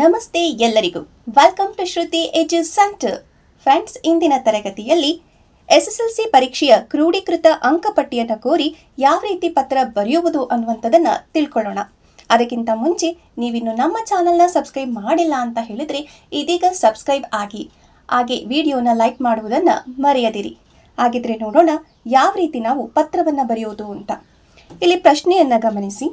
ನಮಸ್ತೆ ಎಲ್ಲರಿಗೂ. Welcome to Shruti edu centre friends ಇಂದಿನ ತರಗತಿಯಲ್ಲಿ ಎಸ್ ಎಸ್ ಎಲ್ ಸಿ ಪರೀಕ್ಷೆಯ ಕ್ರೋಢೀಕೃತ ಅಂಕಪಟ್ಟಿಯನ್ನು ಕೋರಿ ಯಾವ ರೀತಿ ಪತ್ರ ಬರೆಯುವುದು ಅನ್ನುವಂಥದ್ದನ್ನು ತಿಳ್ಕೊಳ್ಳೋಣ. ಅದಕ್ಕಿಂತ ಮುಂಚೆ ನೀವಿನ್ನು ನಮ್ಮ ಚಾನಲ್ನ ಸಬ್ಸ್ಕ್ರೈಬ್ ಮಾಡಿಲ್ಲ ಅಂತ ಹೇಳಿದರೆ ಇದೀಗ ಸಬ್ಸ್ಕ್ರೈಬ್ ಆಗಿ, ಹಾಗೆ ವಿಡಿಯೋನ ಲೈಕ್ ಮಾಡುವುದನ್ನು ಮರೆಯದಿರಿ. ಹಾಗಿದ್ರೆ ನೋಡೋಣ ಯಾವ ರೀತಿ ನಾವು ಪತ್ರವನ್ನು ಬರೆಯೋದು ಅಂತ. ಇಲ್ಲಿ ಪ್ರಶ್ನೆಯನ್ನು ಗಮನಿಸಿ.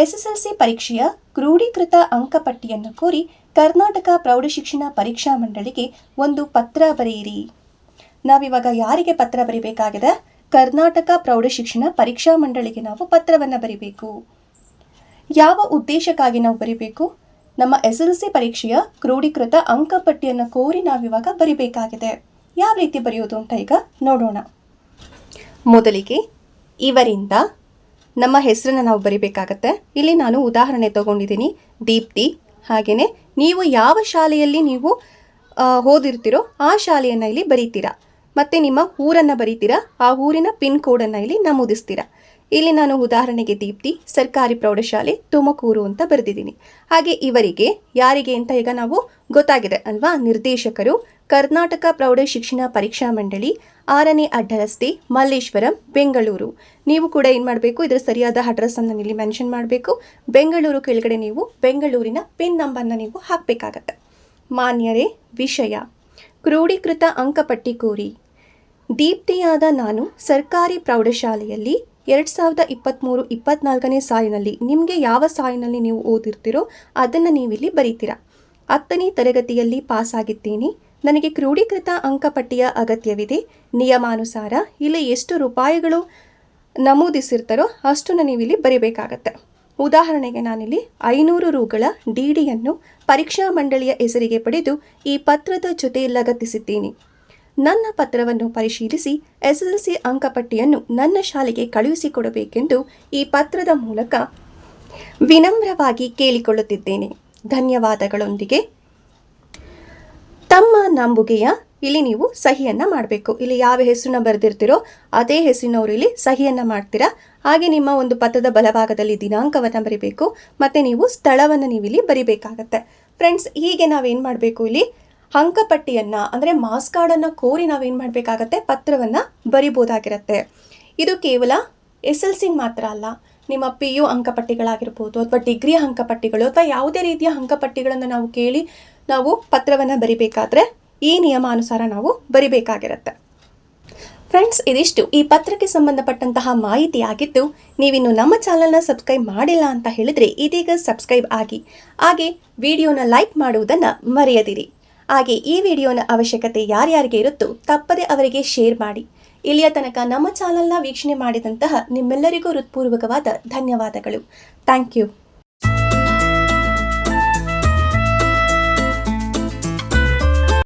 ಎಸ್ಎಸ್ಎಲ್ಸಿ ಪರೀಕ್ಷೆಯ ಕ್ರೋಢೀಕೃತ ಅಂಕಪಟ್ಟಿಯನ್ನು ಕೋರಿ ಕರ್ನಾಟಕ ಪ್ರೌಢಶಿಕ್ಷಣ ಪರೀಕ್ಷಾ ಮಂಡಳಿಗೆ ಒಂದು ಪತ್ರ ಬರೆಯಿರಿ. ನಾವಿವಾಗ ಯಾರಿಗೆ ಪತ್ರ ಬರೀಬೇಕಾಗಿದೆ? ಕರ್ನಾಟಕ ಪ್ರೌಢಶಿಕ್ಷಣ ಪರೀಕ್ಷಾ ಮಂಡಳಿಗೆ ನಾವು ಪತ್ರವನ್ನು ಬರೀಬೇಕು. ಯಾವ ಉದ್ದೇಶಕ್ಕಾಗಿ ನಾವು ಬರಿಬೇಕು? ನಮ್ಮ ಎಸ್ ಎಲ್ ಸಿ ಪರೀಕ್ಷೆಯ ಕ್ರೋಢೀಕೃತ ಅಂಕಪಟ್ಟಿಯನ್ನು ಕೋರಿ ನಾವಿವಾಗ ಬರಿಬೇಕಾಗಿದೆ. ಯಾವ ರೀತಿ ಬರೆಯೋದು ಅಂತ ಈಗ ನೋಡೋಣ. ಮೊದಲಿಗೆ ಇವರಿಂದ ನಮ್ಮ ಹೆಸರನ್ನ ನಾವು ಬರಿಬೇಕಾಗತ್ತೆ. ಇಲ್ಲಿ ನಾನು ಉದಾಹರಣೆ ತಗೊಂಡಿದ್ದೀನಿ. ದೀಪ್ತಿ. ಹಾಗೆಯೇ ನೀವು ಯಾವ ಶಾಲೆಯಲ್ಲಿ ನೀವು ಓದಿರ್ತೀರೋ ಆ ಶಾಲೆಯನ್ನು ಇಲ್ಲಿ ಬರೀತೀರಾ. ಮತ್ತು ನಿಮ್ಮ ಊರನ್ನು ಬರೀತೀರಾ. ಆ ಊರಿನ ಪಿನ್ ಕೋಡನ್ನು ಇಲ್ಲಿ ನಮೂದಿಸ್ತೀರಾ. ಇಲ್ಲಿ ನಾನು ಉದಾಹರಣೆಗೆ ದೀಪ್ತಿ, ಸರ್ಕಾರಿ ಪ್ರೌಢಶಾಲೆ, ತುಮಕೂರು ಅಂತ ಬರೆದಿದ್ದೀನಿ. ಹಾಗೆ ಇವರಿಗೆ, ಯಾರಿಗೆ ಅಂತ ಈಗ ನಾವು ಗೊತ್ತಾಗಿದೆ ಅಲ್ವಾ? ನಿರ್ದೇಶಕರು ಕರ್ನಾಟಕ ಪ್ರೌಢಶಿಕ್ಷಣ ಪರೀಕ್ಷಾ ಮಂಡಳಿ, ಆರನೇ ಅಡ್ಡರಸ್ತೆ, ಮಲ್ಲೇಶ್ವರಂ, ಬೆಂಗಳೂರು. ನೀವು ಕೂಡ ಏನು ಮಾಡಬೇಕು? ಇದರ ಸರಿಯಾದ ಅಡ್ರೆಸ್ಸನ್ನು ಇಲ್ಲಿ ಮೆನ್ಷನ್ ಮಾಡಬೇಕು. ಬೆಂಗಳೂರು ಕೆಳಗಡೆ ನೀವು ಬೆಂಗಳೂರಿನ ಪಿನ್ ನಂಬರ್ನ ನೀವು ಹಾಕಬೇಕಾಗತ್ತೆ. ಮಾನ್ಯರೇ, ವಿಷಯ. ಕ್ರೋಢೀಕೃತ ಅಂಕಪಟ್ಟಿ ಕೋರಿ. ದೀಪ್ತಿಯಾದ ನಾನು ಸರ್ಕಾರಿ ಪ್ರೌಢಶಾಲೆಯಲ್ಲಿ ಎರಡು ಸಾವಿರದ ಇಪ್ಪತ್ತ್ಮೂರು ಇಪ್ಪತ್ತ್ನಾಲ್ಕನೇ ಸಾಲಿನಲ್ಲಿ ನಿಮಗೆ ಯಾವ ಸಾಲಿನಲ್ಲಿ ನೀವು ಓದಿರ್ತೀರೋ ಅದನ್ನು ನೀವಿಲ್ಲಿ ಬರೀತೀರಾ. ಹತ್ತನೇ ತರಗತಿಯಲ್ಲಿ ಪಾಸಾಗಿದ್ದೀನಿ ನನಗೆ ಕ್ರೋಢೀಕೃತ ಅಂಕಪಟ್ಟಿಯ ಅಗತ್ಯವಿದೆ. ನಿಯಮಾನುಸಾರ ಇಲ್ಲಿ ಎಷ್ಟು ರೂಪಾಯಿಗಳು ನಮೂದಿಸಿರ್ತಾರೋ ಅಷ್ಟನ್ನು ನೀವಿಲ್ಲಿ ಬರೀಬೇಕಾಗತ್ತೆ. ಉದಾಹರಣೆಗೆ ನಾನಿಲ್ಲಿ ಐನೂರು ರೂಗಳ ಡಿ ಡಿಯನ್ನು ಪರೀಕ್ಷಾ ಮಂಡಳಿಯ ಹೆಸರಿಗೆ ಪಡೆದು ಈ ಪತ್ರದ ಜೊತೆ ಲಗತ್ತಿಸಿದ್ದೀನಿ. ನನ್ನ ಪತ್ರವನ್ನು ಪರಿಶೀಲಿಸಿ ಎಸ್ಎಸ್ಎಲ್ಸಿ ಅಂಕಪಟ್ಟಿಯನ್ನು ನನ್ನ ಶಾಲೆಗೆ ಕಳುಹಿಸಿಕೊಡಬೇಕೆಂದು ಈ ಪತ್ರದ ಮೂಲಕ ವಿನಮ್ರವಾಗಿ ಕೇಳಿಕೊಳ್ಳುತ್ತಿದ್ದೇನೆ. ಧನ್ಯವಾದಗಳೊಂದಿಗೆ ತಮ್ಮ ನಂಬುಗೆಯ ಇಲ್ಲಿ ನೀವು ಸಹಿಯನ್ನು ಮಾಡಬೇಕು. ಇಲ್ಲಿ ಯಾವ ಹೆಸರನ್ನ ಬರೆದಿರ್ತೀರೋ ಅದೇ ಹೆಸರಿನವರು ಇಲ್ಲಿ ಸಹಿಯನ್ನು ಮಾಡ್ತೀರಾ? ಹಾಗೆ ನಿಮ್ಮ ಒಂದು ಪತ್ರದ ಬಲಭಾಗದಲ್ಲಿ ದಿನಾಂಕವನ್ನು ಬರಿಬೇಕು, ಮತ್ತು ನೀವು ಸ್ಥಳವನ್ನು ನೀವು ಇಲ್ಲಿ ಬರಿಬೇಕಾಗತ್ತೆ. ಫ್ರೆಂಡ್ಸ್ ಹೀಗೆ ನಾವೇನು ಮಾಡಬೇಕು ಇಲ್ಲಿ? ಅಂಕಪಟ್ಟಿಯನ್ನು, ಅಂದರೆ ಮಾಸ್ ಕಾರ್ಡನ್ನು ಕೋರಿ ನಾವೇನು ಮಾಡಬೇಕಾಗತ್ತೆ? ಪತ್ರವನ್ನು ಬರಿಬೋದಾಗಿರುತ್ತೆ. ಇದು ಕೇವಲ ಎಸ್ ಎಲ್ ಸಿಗೆ ಮಾತ್ರ ಅಲ್ಲ. ನಿಮ್ಮ ಪಿ ಯು ಅಂಕಪಟ್ಟಿಗಳಾಗಿರ್ಬೋದು, ಅಥವಾ ಡಿಗ್ರಿ ಅಂಕಪಟ್ಟಿಗಳು, ಅಥವಾ ಯಾವುದೇ ರೀತಿಯ ಅಂಕಪಟ್ಟಿಗಳನ್ನು ನಾವು ಕೇಳಿ ನಾವು ಪತ್ರವನ್ನು ಬರಿಬೇಕಾದ್ರೆ ಈ ನಿಯಮಾನುಸಾರ ನಾವು ಬರಿಬೇಕಾಗಿರುತ್ತೆ. ಫ್ರೆಂಡ್ಸ್ ಇದಿಷ್ಟು. ಈ ಪತ್ರಕ್ಕೆ ಸಂಬಂಧಪಟ್ಟಂತಹ ಮಾಹಿತಿ ಆಗಿದ್ದು ನೀವಿನ್ನು ನಮ್ಮ ಚಾನಲ್ನ ಸಬ್ಸ್ಕ್ರೈಬ್ ಮಾಡಿಲ್ಲ ಅಂತ ಹೇಳಿದರೆ ಇದೀಗ ಸಬ್ಸ್ಕ್ರೈಬ್ ಆಗಿ, ಹಾಗೆ ವಿಡಿಯೋನ ಲೈಕ್ ಮಾಡುವುದನ್ನು ಮರೆಯದಿರಿ. ಹಾಗೆ ಈ ವಿಡಿಯೋನ ಅವಶ್ಯಕತೆ ಯಾರ್ಯಾರಿಗೆ ಇರುತ್ತೋ ತಪ್ಪದೆ ಅವರಿಗೆ ಶೇರ್ ಮಾಡಿ. ಇಲ್ಲಿಯ ತನಕ ನಮ್ಮ ಚಾನಲ್ನ ವೀಕ್ಷಣೆ ಮಾಡಿದಂತಹ ನಿಮ್ಮೆಲ್ಲರಿಗೂ ಹೃತ್ಪೂರ್ವಕವಾದ ಧನ್ಯವಾದಗಳು. Thank you